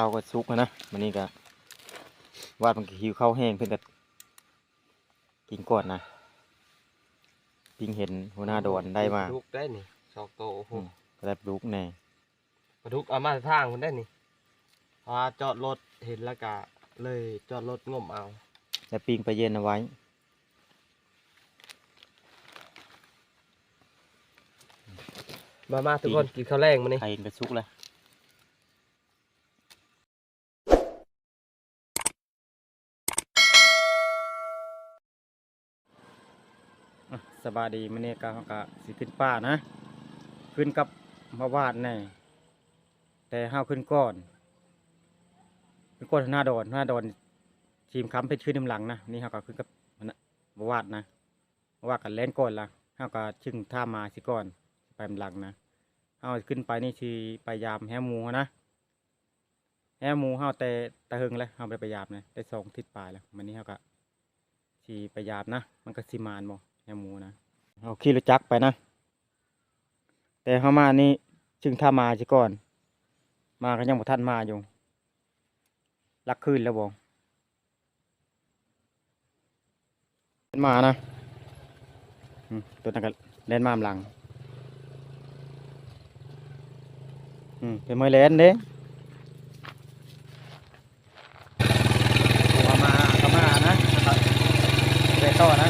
ข้าวก็สุกแล้วนะมันนี้ก็วาดมันก็หิวข้าวแห้งเพิ่นก็กินก่อนนะพิงเห็นหัวหน้าโดนได้มาปลดุกได้นี่สองโตโอ้โหอืมก็ได้ปลูกแน่ปลาดุกเอามาทางมันได้นี่เพราะว่าจอดรถเห็นแล้วก็เลยจอดรถงมเอาแล้วปิ้งไปเย็นเอาไว้มามาทุกคนกินข้าวแรงมานี่ไข่ก็สุกแล้ว สบายดีมันนี่ก็เราก็สิขึ้นป่านะ ขึ้นกับมาวาดแน่แต่ห้าวขึ้นก่อนขึ้นก่อนหน้าดอนหน้าดอนทีมค้ำเพชรขึ้นน้ำหลังนะนี่เขาก็ขึ้นกับมาวาดนะมาวาดกันเล่นก่อนละห้าวก็ชึ่งท่ามาสิก่อนไปน้ำหลังนะห้าวขึ้นไปนี่คือไปยามแฮหมูนะแฮหมูห้าวแต่ตะเฮงเลยห้าวไปไปยามนะได้สองทิศปลายแล้วมันนี้ห้าวก็สีไปยามนะ มันก็สิมานบ่ แฮหมูนะเอาขี่รถจักรไปนะ แต่เขามานี่จึงถ้ามาสิก่อน มาก็ยังบ่ทันมาอยู่ลักคืนแล้วบ่เป็นมานะอืมตัวนั้นก็เล่นมามหลังอืมเป็นมวยเล่นเด้ตัวมาก็มานะไปต่อนะ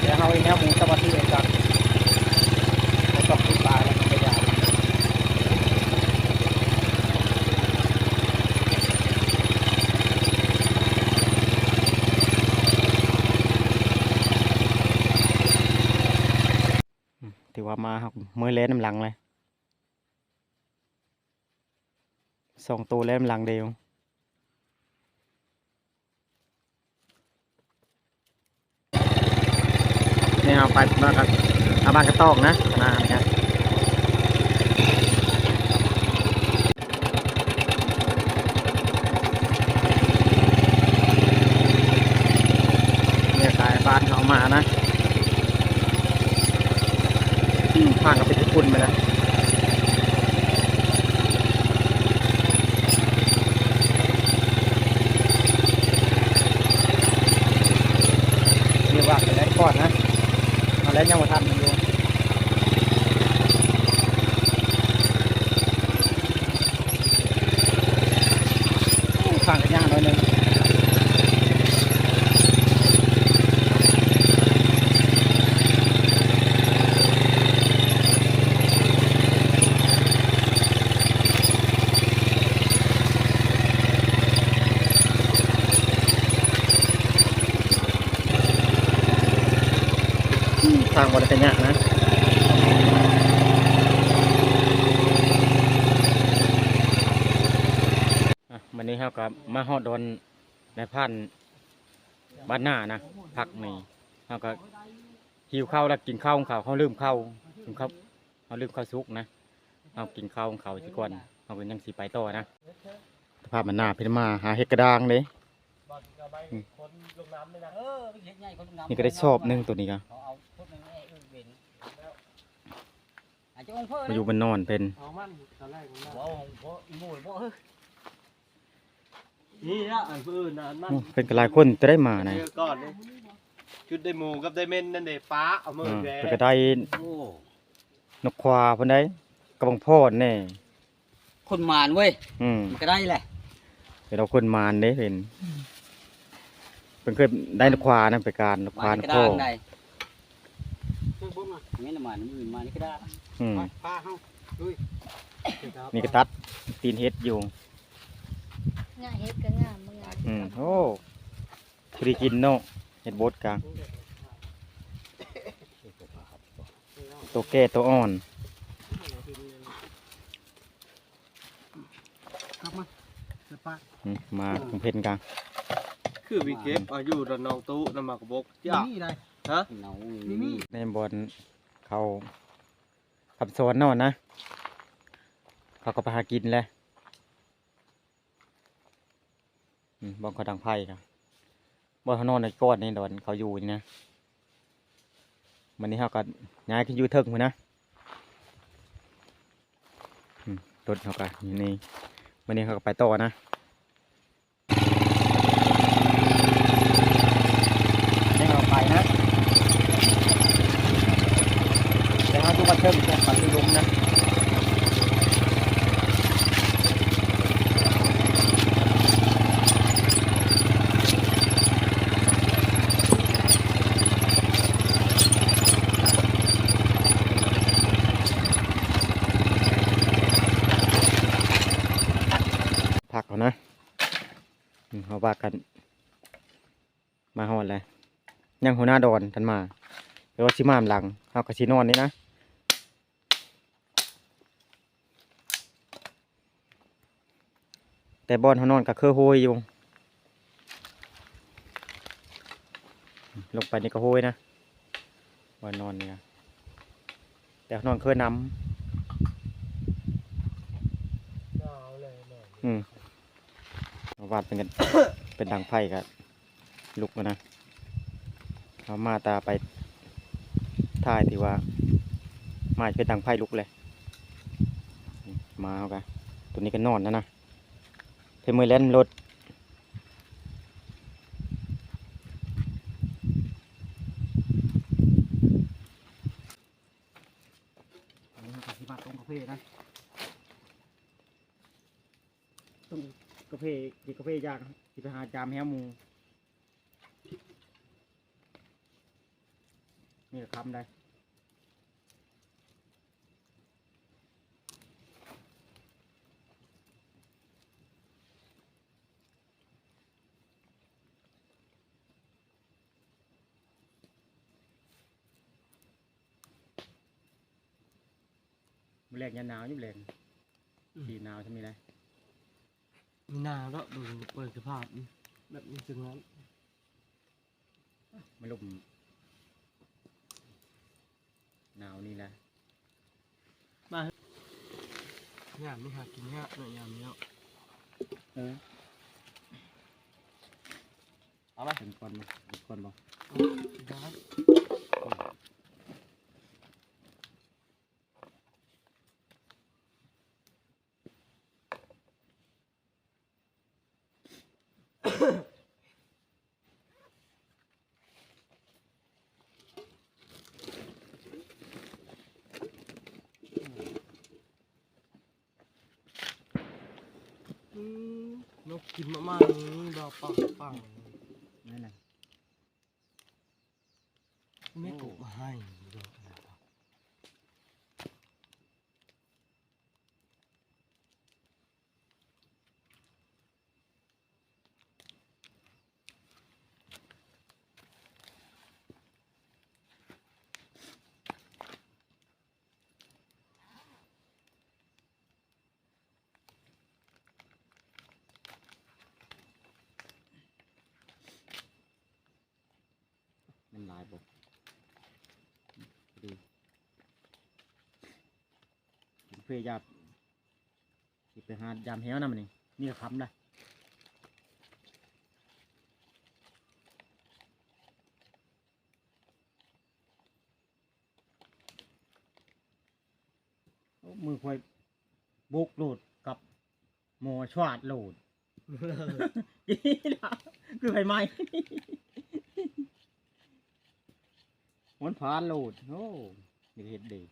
เดี๋ยวเอาไอ้แนวหมูสวัสดีเองครับไม่ต้องขึ้นปลาแล้วไม่ยาวอืมถือว่ามา ครับมือเล่นน้ำหลังเลยสองตัวแล้วน้ำหลังเดียวนี่เอาไปมากันเอาบานกระตอกนะนะนะครับเนี่ยสายบ้านเขามานะผ่านกับเป็นญี่ปุ่นไปแล้วเรียกว่าเป็นแรกก่อนนะ มาแล้วยังมาทำมันอยู่ฟังกันย่างหน่อยหนึงทางบริเป็นยากนะวันนี้เรากับมาฮอดดอนในพันบ้านหน้านะพักนี่เราก็หิวข้าวแล้วกินข้าวของเขาเขาลืมข้าวกินข้าวเขาลืมข้าวซุกนะเรากินข้าวของเขาสิก่อนเราเป็นยังสีไปต่อนะสภาพมันหน้าเพิ่นมาหาเห็ดกระดางเลยคนลงน้ำเลยนะเออไปเฮ็ดใหญ่คนงามนี่ก็ได้ชอบหนึงตัวนี้ก็ เขาเอาพวกนั้นให้เออเว้น อาจจะองค์เพิ่นมาอยู่บนนอนเป็นเอามันตอนแรกมันบ่องค์บ่อีหมู่บ่เออนี่นะอันอื่นนะอันมันโอ้เป็นกระลายคนจะได้มานะเจอก่อนนี่ชุดได้หมูกับได้เม่นนั่นเด้ป้าเอามืออืมแกเป็นกระไดโอ้นกควาเพิ่นได้กระบังพ่อแน่คนมานเว้ยอืมมันก็ได้แหละเป็นเราคนมารเด้เห็นเป็นเคยได้นกควานะไปการนกควานมันนก็กได้ พ่อได้ไม่ละมานอื่นมานี่ก็ได้อืมป้าเฮาดุยนี่ก็ตัดตีนเฮ็ดอยู่ง่ายเฮ็ดก็งามบ่งามอืมโอ้พอดีกินเนาะเฮ็ดบดกลางตัวแก่ตัวอ่อนครับมาเดี๋ยวป้ามาเพิ่นกลางคือวิเก็บอายุดอนองตู้นำมากระบกจ้านี่ได้ฮะเนานี่นี่ในบอน เขาขับสวนนอนนะ เขาก็ไปหากินแหล้วบอนเขาดังไพ่ครับบอนเขานอนในก้อนนี่ดอนเขาอยู่นี่นะวันนี้เขาก็ย้ายขึ้นยูเทิงมานะรถเขาก็อยู่นี่วันนี้เขาก็ไปต่อนะนี่เขาไปนะ แต่ถ้าทุ กวันเทิมจะปัดลุมนะพักก่อนนะเขาว่ากัน มาหอดเลยยังหัวหน้าดอนทันมาเดี๋ยวว่าชิมามหลังเขากับชินอนนี่นะ แต่บอนเขานอนกับเครือโฮยอยู่ลงไปนี่ก็โฮยนะบอนนอนเนี่ยแต่เขานอนเครือน้หนาวเลยแม่ำอืมเอาวาดเป็นกัน เป็นดังไพ่กับลุกมานะเอามาตาไปท่ายที่ว่า มาจะเป็นดังไพ่ลุกเลยนี่มาเอากันตัวนี้ก็นอนนะนะ เพมือเล่นรถอันนี้เราที่มาต้มกาแฟนะต้มกาแฟกินกาแฟยากกินไปหาจามแฮมูนี่ก็คำได้ แรงยันหนาวอยิ่แรงสีหนาวใช่ไหมล่ะมีหนาแล้วดูเปิดสภาพแบบนี้จึงนั้นไม่ลมหนาวนี่แหละยามนี่หากินยากหน่อยยามนี้แล้วเออเอาไหมเป็นคนบ่เป็นคนบ่ได้อืม นกกินมากๆนี้ดอกปังปังนั่นแหละไม่ถูกมาให้ดอกนะครับ มันหลายบ่ดีกินเพื่อยาบสิไปหายามแฮวนะมันนี่นี่ก็คำได้มือควยบุกโหลดกับหมอชวาดโหลดอีหล่ะคือไฟไหม้มันพานโหลดโอ้ยเห็ดดี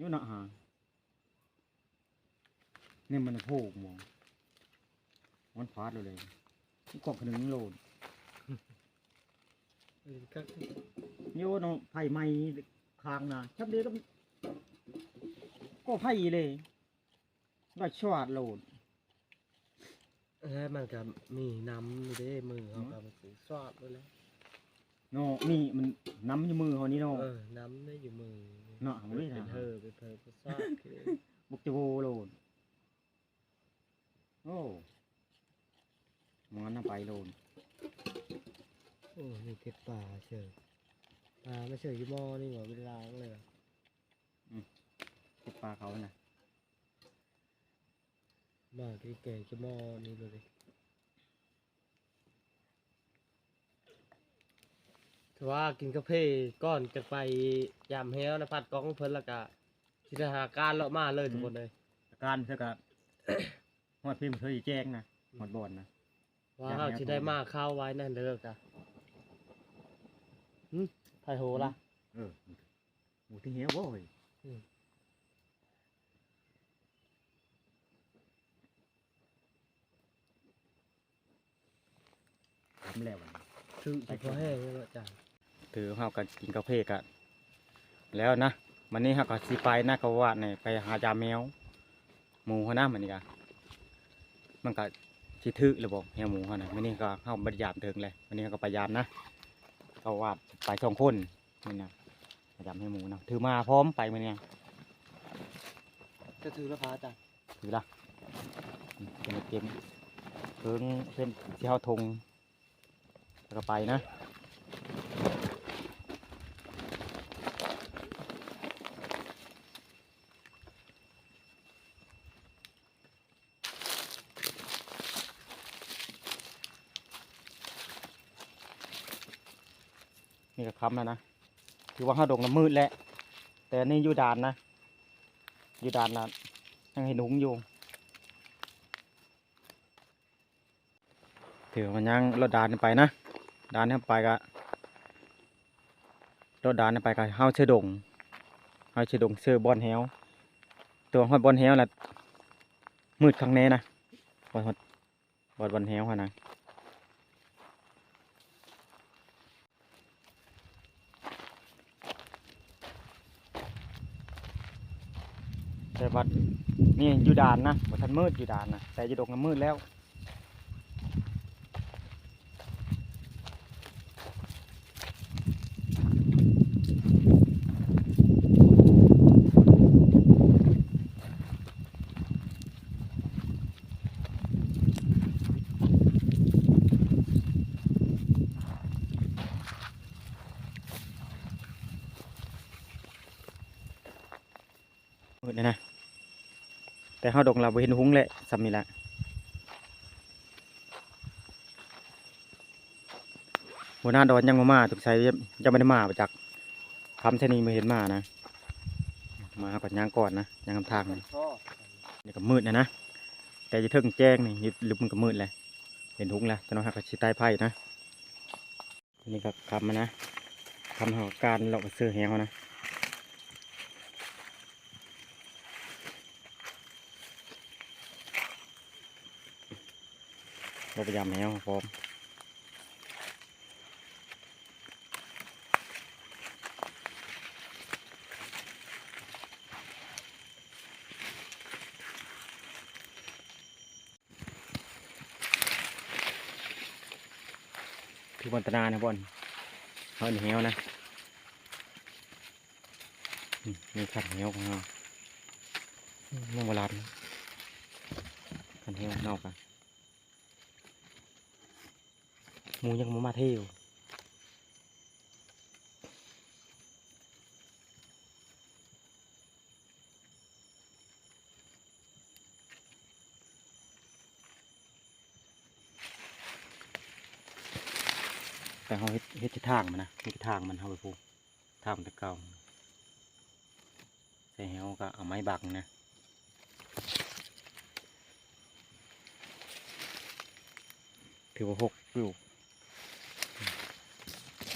ยู่หนะฮะนี่มันโผล่มองมันพานเลยเลยมันกอกขนึงโหลดอยู่เนาะไผ่ไหม้คางนะชับเดียวก็ก็ไผ่เลยว่าชวาดโหลดเอ้ยมันก็มีน้ำอยู่เด้มือเขาก็มันสีสอดด้วยแหล้วเนาะนี่มันน้ำอยู่มือเขานี่เนาะเออน้ำได้อยู่มือ เนาะเอาไว้เป็นนะเธอเป็นเธอก็สอดคือบุกจะโวโหลดโอ้มันน่ะไปโลนโอ้นี่เก็บปลาเฉยปลาไม่เฉยยี่หม้อนี่หว่าเป็นล้างเลยอะเก็บปลาเขาน่ะมาที่แก่ยี่หม้อนี่เลย ถือว่ากินกาแฟก้อนจะไปยามแฮวนะพัดกล้องเพิ่นและกะสิทหาการเลาะมาเลยทุกคนเลย อาการเท่ากับฮอดพิมพ์เคยแจ้งนะฮอดบอนนะ ว่าอยากเฮาแนวสิได้ผมมาเข้าไว้นั่นเด้อกะหึไผโหล่ะ เออหมูที่เหี้ยวบ่เฮ้ยอืม ทำแล้วมันคือสิพอแห้งแล้วจ้ะ ถือเฮากันกินกาแฟกันแล้วนะวันนี้เฮาก็สิไปนะก็ว่านี่ไปหาจาแมวหมูเฮานะมันนี่ก็มันก็สิถือหรือบ่แฮวหมูเฮานะมื้อนี้ก็เฮาบ่ได้ยามถึงเลยวันนี้เฮาก็ไปยามนะก็ว่าไปสองคนนี่นะไปยามให้หมูนะถือมาพร้อมไปมื้อนี้จะถือแล้วพาจ้ะถือละอืมเป็นเกมเพิ่งเพิ่นสิเฮาทงแล้วก็ไปนะ นี่ก็ค้ำแล้วนะถือว่าห้าดงน้ำมืดแล้วแต่นี่อยู่ด่านนะ อยู่ด่านนะยังเห็นหุงอยู่ถือมันยังรถด่านไปนะด่านนี้ไปก็รถด่านนี้ไปก็เฮาเชือดงเฮาเชือดงเชือบอลแฮวตัวฮอดบอลแฮวแหละมืดข้างในนะบอลฮอดบอลบอลแฮวนะ วัดนี่อยู่ด่านนะวัดทันมืดอยู่ด่านนะแต่จะโดน้ำมืดแล้ว แต่เฮาดงเราเห็นหุ้งแหละสำนี่ละหัวหน้าดอนยังมามาทุกใช้ยังไม่ได้มาประจักคำช่นี้ไม่เห็นมานะ มาก่อนย่างก่อนนะยางคำทางนะนี่ก็มืดนะนะแต่จะถึงแจ้งนี่ยึดลุมนก็มืดเลยเห็นหุ้งแล้วจะน้องหักกับชิใต้ไผ่นะนี่ก็คำนะคำหาการเราไปซื้อแหงเขานะ เราพยายามแมวพร้อมคือบนตนานะบอนเขาเหนียวนะมนี่ขันเหนียวของเราอืมเรื่องโบราณขันเหนียวนอกกัน ห มูยังมามาเที่ยวแต่เขาเฮ็ดที่ทางมันนะเฮ็ดที่ทางมันเขาไปปลูกทางมันแตะเก่าใส่เฮาก็เอาไม้บักนะถือว่าหกอยู่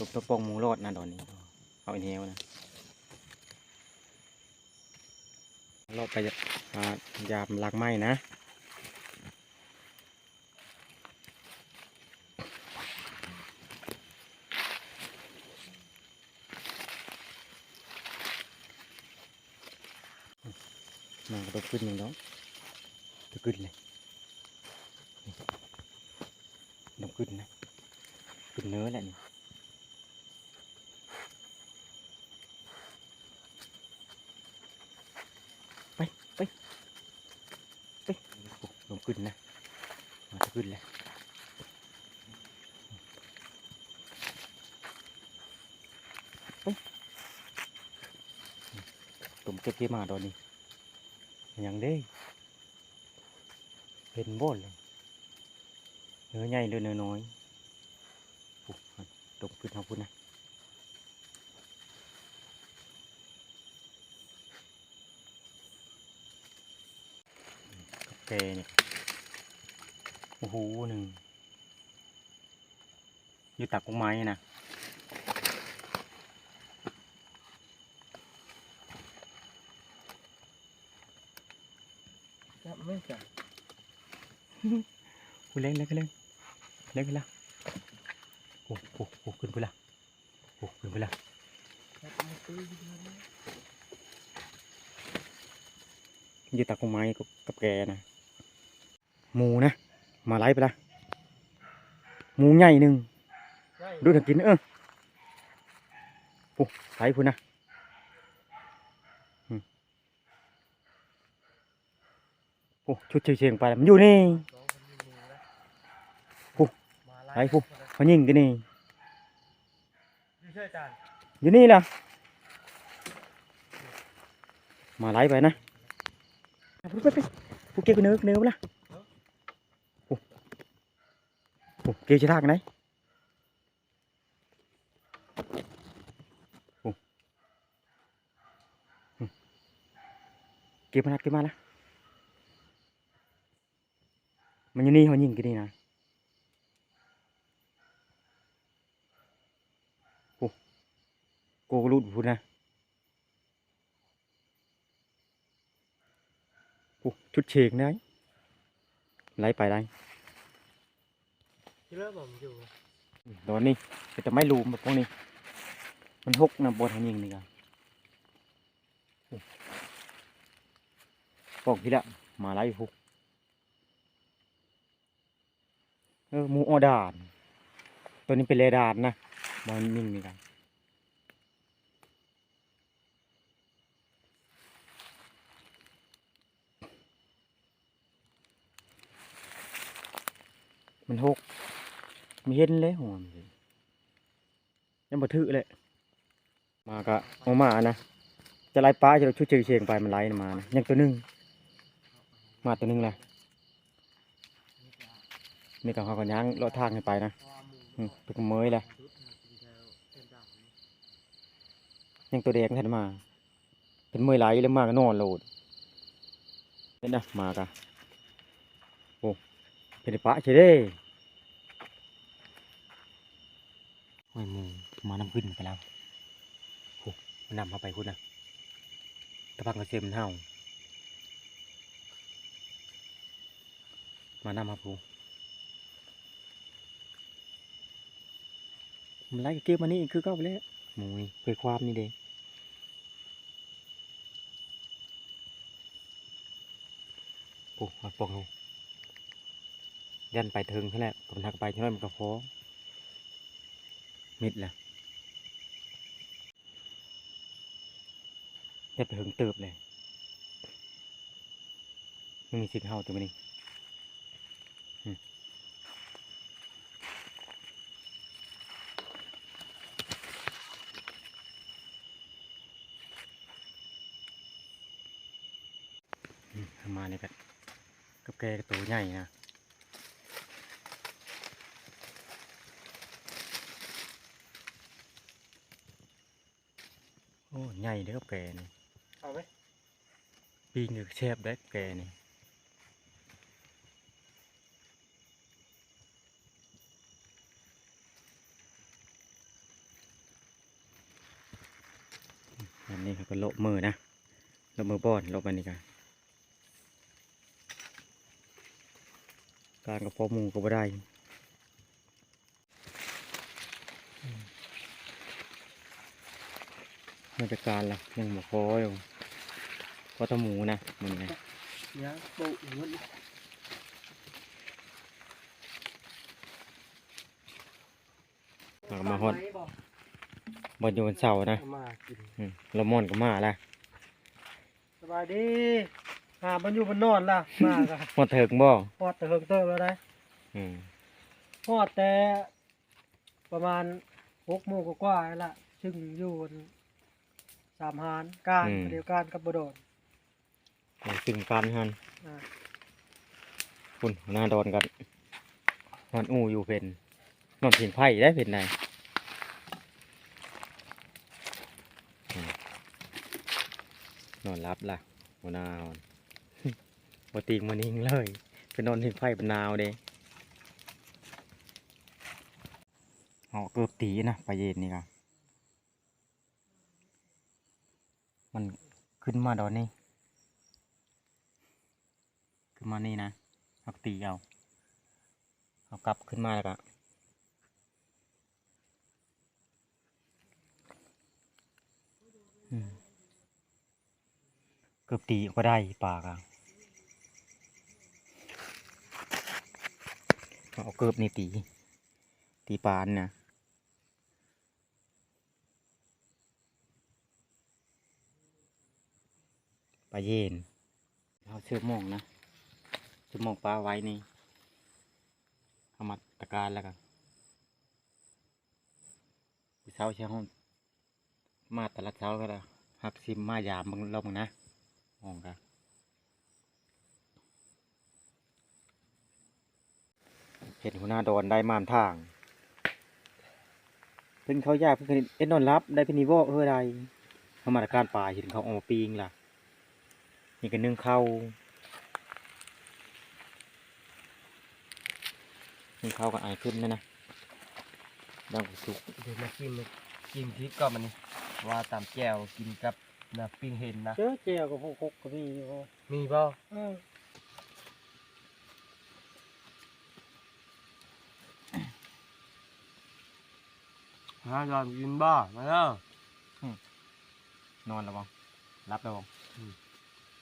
ตบตะปองหมูรอดนะตอนนี้ เอาอีเฮวนะรอดไปยามลักไม้นะมันก็ต้องขึ้นหนึ่งแล้วจะขึ้นเลยนี่ต้องขึ้นนะขึ้นเนื้อแหละนี่ ขึ้นนะมาจะขึ้นแล้วตุ่มเก็บที่มาตอนนี้ยังได้เป็นบ่นเลยเนื้อใหญ่หรือเนื้อน้อยตุ่มขึ้นเอาพุ่นนะ อยู่ตักกุ้งไม้นะจับไม่จับกูเล่นเล่นก็เล่นเล่นกันละโอ้โดูถังกินเออปุ๊บไถพุ่นนะอืมโอ้ชุดเชียงๆไปมันอยู่นี่ปุ๊บไปปุ๊เขายิงกันนี่อยู่นี่ล่ะมาไล่ไปนะไปไปไปปุ๊เกี่ยวกันเนื้อเนื้อละปุ๊บปุ๊บเกี่ยวจะทากไหน เก็บมานัดเก็บมาละมันอยู่นี่เขายิงกันนี่นะโอ้โกก็รูดพูดนะโอ้ชุดเชกนะไล่ไปไล่ที่เริ่มผมอยู่ตอนนี้ก็จะไม่รูมแบบพวกนี้ มันหกนะบอลทางยิงนี่กันโอ้ ปอกที่ละมาไล่พุกเออหมูออดาน ตัวนี้เป็นเรดาร์นะบอลยิงนี่กันมันหกม่เห็นเลยหัวมันยังบ่ถือเลยมาก็เอามานะ จะไล่ป้าจะเราชุดเชียงเชียงไปมันไล่มานะยังตัวหนึง มาตัวหนึงแหละนี่ก็เขาก็ย่างเลาะทางให้ไปนะอืมตัวก็เมยแหละยังตัวแดงทันมา เป็นเมยไหลแล้วมาก็นอนโหลดเห็นนะมากะโอ้เป็นป้าใช่เด้โอ้ยหมูมานำขึ้นไปแล้วโอ้มันนำเข้าไปคุณนะตะพังกระเทียมมันเห่า มานำมาพูมันไล่เก็บมานี่คือเก้าไปแล้วมูยเคยความนี่เด้โอ้มาปองเอายันไปถึงเท่านั้นกำทักไปเท่านั้นมันก็พอมิดแหละยันไปถึงเติบเลยไม่มีสิทธิ์เฮาตัวนี้ มประมาณนี้กันกับแกกตัวใหญ่นะโอ้ใหญ่เด้อกับแกนี่เอาไหมปีงก็แชบได้แกนี่อืมอันนี้เขา ก็โละมือนะโละมือป้อนโละไปนี่กันการกับพ่อหมูก็บ่ได้มาจากการล่ะยังบ่พออยู่พอแตะหมูนะมันไงเนี่ยปุมันเราก็มาฮอด บอลอยู่วันเสาร์นะมากินอืมเราม่อนก็มาละสบายดีหามันอยู่บนนอนล่ะมากะฮอดเถิงบ่พอดแต่เฮิงเติมแล้วได้อืมพอดแต่ประมาณหกโมงกว่าๆแล้วล่ะซึ่งอยู่สามหารการอืมเดียวกันกับบโดนเอาซึ่งกันฮันอ่าคุณหน้าโดนกันนอนอูอยู่เป็นนอนเพียงไผ่ได้เป็นไงอืม นอนรับล่ะหัวหน้านอนปกติมันนิ่งเลยไปนอนเพียงไผ่เป็นาวเด้เอาเกือบตีนะไปเย็นนี่ครับมันขึ้นมาดอนนี่ขึ้นมานี่นะเอาตีเอาเอากลับขึ้นมาแล้วก็อืม กือบตีก็ได้ปากอะเอาเกือบนี่ตี ตีปานนะปลาเย็นเอาเชือกโมงนะเชือกโมงปลาไว้นี่เอามาตะการแล้วกันเช้าเช้ามาแต่ละเช้าก็ได้หักซิมมายามมึงลงนะ มองกันเห็นหัวหน้าโดนได้มามทางเพิ่นเขายากเพิ่นเอ็นนอนรับได้เพิ่นนิวอเฮ้อใดเขามาตรการป่าเห็นเขาออกมาปีงล่ะนี่ก็นึ่งเข้าวนึ่งเข้าวกับไอขึ้นนะนะดังสุกเดี๋ยวมากินกินพริกก่อนมันนี่ว่าตามแก้วกินกับ น้ำปิ้งเห็นนะ เจอเจียวกับพวกคกก็มีอยู่มีบ่เออฮะยอมกินบ่มาแล้วนอนแล้วบ้งรับแล้วบ้งอืม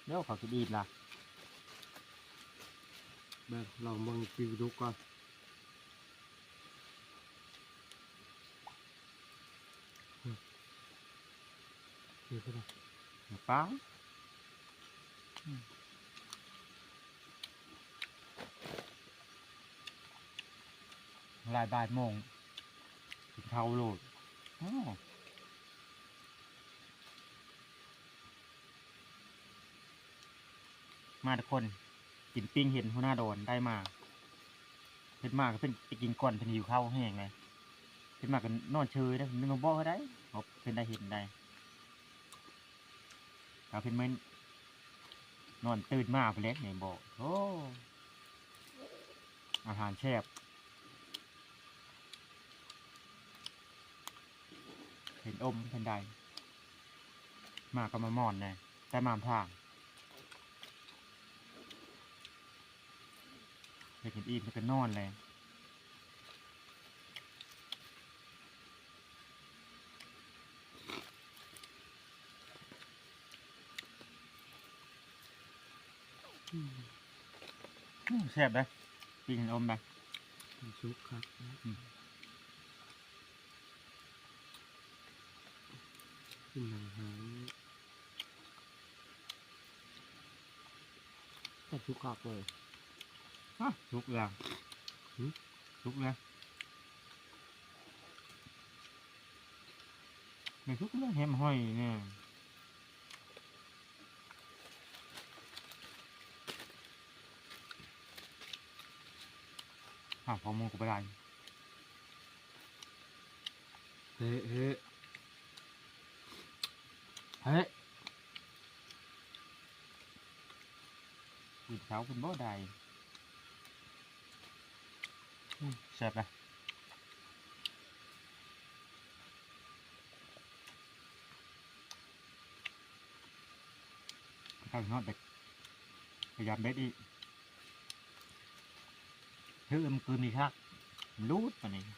เดี๋ยวเขาจะดีดล่ะเบิ่งลองเบิ่งกินดูก่อน นี่ก็ได้ป้าลายบ่ายโมงถึงเท้าโหลดอ้าวมาทุกคนกินปิ้งเห็นหัวหน้าโดนได้มาเพิ่นมากก็เพิ่นไปกินก่อนเพิ่นหิวข้าวแห้งเลยเพิ่นมากันนอนเชยได้เพิ่นนึกมาบอได้เขาเพิ่นได้เห็นได้ เราเป็นมันนอนตื่นมาไปเล็กเนี่ยบอกโอ้อาหารแซ่บเห็นอมเห็นใด มาก็มาหมอนเลยแต่มามทางไปกินอิ่มแล้วก็นอนเลย อืม แซ่บเลยปิ้งอมไปซุกครับอืมกินอาหารแต่ซุกคักเลยฮะทุกอย่างหืมทุกเลยไม่ทุกเรื่องแฮมห้อยเนี่ย หาพอมูกูไปได้เฮ้เฮ้เฮ้ตื่นเช้าคุณบ่ได้อืมแซ่บเลยข้าวทอดเด็กพยายามเบ็ดอีก เฮ้ยมันคือมีคักรูดมานี่เน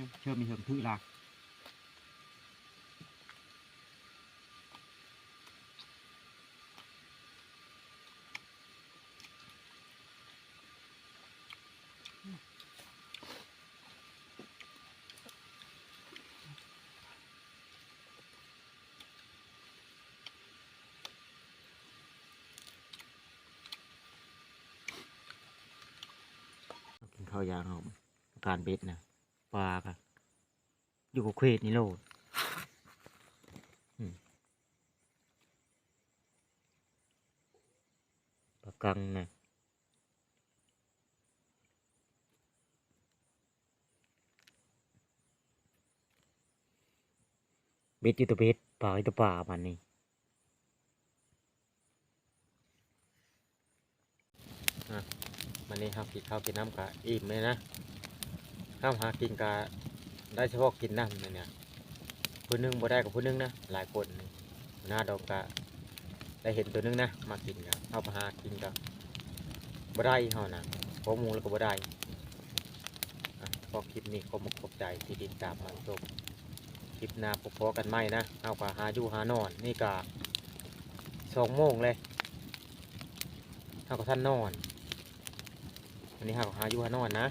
ี่ยเชื่อมีเหิมถือละโเคเขายางหอมการเบ็ดนะปลาค่ะอยู่กับเควดนี่โลดปลากังนะเบ็ดอยู่ตัวเบ็ดปลาอยู่ตัวปลามันนี่ มันนี่ครับกินข้าวกินน้ำกะอิ่มเลยนะข้าวหากินกะได้เฉพาะกินน้ำเนี่ยผู้หนึ่งบ่ได้กับผู้หนึ่งนะหลายคนหน้าดองกะได้เห็นตัวหนึงนะมากินกะเข้าไปหากินกะบ่ได้เฮานะพอมูแล้วก็บ่ได้อะพอคลิปนี้ขอมขอบใจที่ติดตามมาชมคลิปหน้าพบกันใหม่นะเอากะหาอยู่หานอนนี่กะสองโมงเลยเอาก็ท่านนอน อันนี้หาหาอยู่หานอนนะ